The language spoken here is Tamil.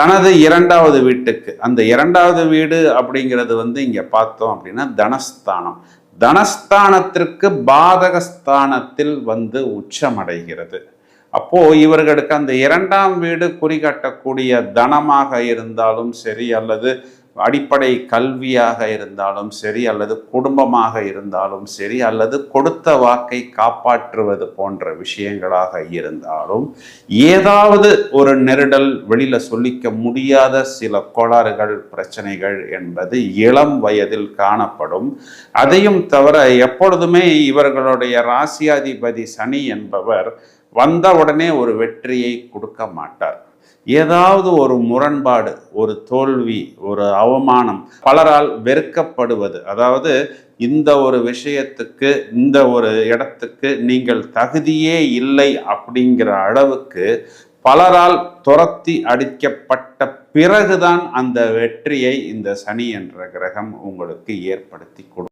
தனது இரண்டாவது வீட்டுக்கு. அந்த இரண்டாவது வீடு அப்படிங்கிறது வந்து இங்கே பார்த்தோம் அப்படின்னா தனஸ்தானம். தனஸ்தானத்திற்கு பாதகஸ்தானத்தில் வந்து உச்சமடைகிறது. அப்போ இவர்களுக்கு அந்த இரண்டாம் வீடு குறிகாட்டக்கூடிய தனமாக இருந்தாலும் சரி அல்லது அடிப்படை கல்வியாக இருந்தாலும் சரி அல்லது குடும்பமாக இருந்தாலும் சரி அல்லது கொடுத்த வாக்கை காப்பாற்றுவது போன்ற விஷயங்களாக இருந்தாலும் ஏதாவது ஒரு நெருடல் வெளியில சொல்லிக்க முடியாத சில கோளாறுகள் பிரச்சனைகள் என்பது இளம் வயதில் காணப்படும். அதையும் தவிர எப்பொழுதுமே இவர்களுடைய ராசியாதிபதி சனி என்பவர் வந்த உடனே ஒரு வெற்றியை கொடுக்க மாட்டார். ஏதாவது ஒரு முரண்பாடு ஒரு தோல்வி ஒரு அவமானம் பலரால் வெறுக்கப்படுவது. அதாவது இந்த ஒரு விஷயத்துக்கு இந்த ஒரு இடத்துக்கு நீங்கள் தகுதியே இல்லை அப்படிங்கிற அளவுக்கு பலரால் துரத்தி அடிக்கப்பட்ட பிறகுதான் அந்த வெற்றியை இந்த சனி என்ற கிரகம் உங்களுக்கு ஏற்படுத்தி கொடுக்கும்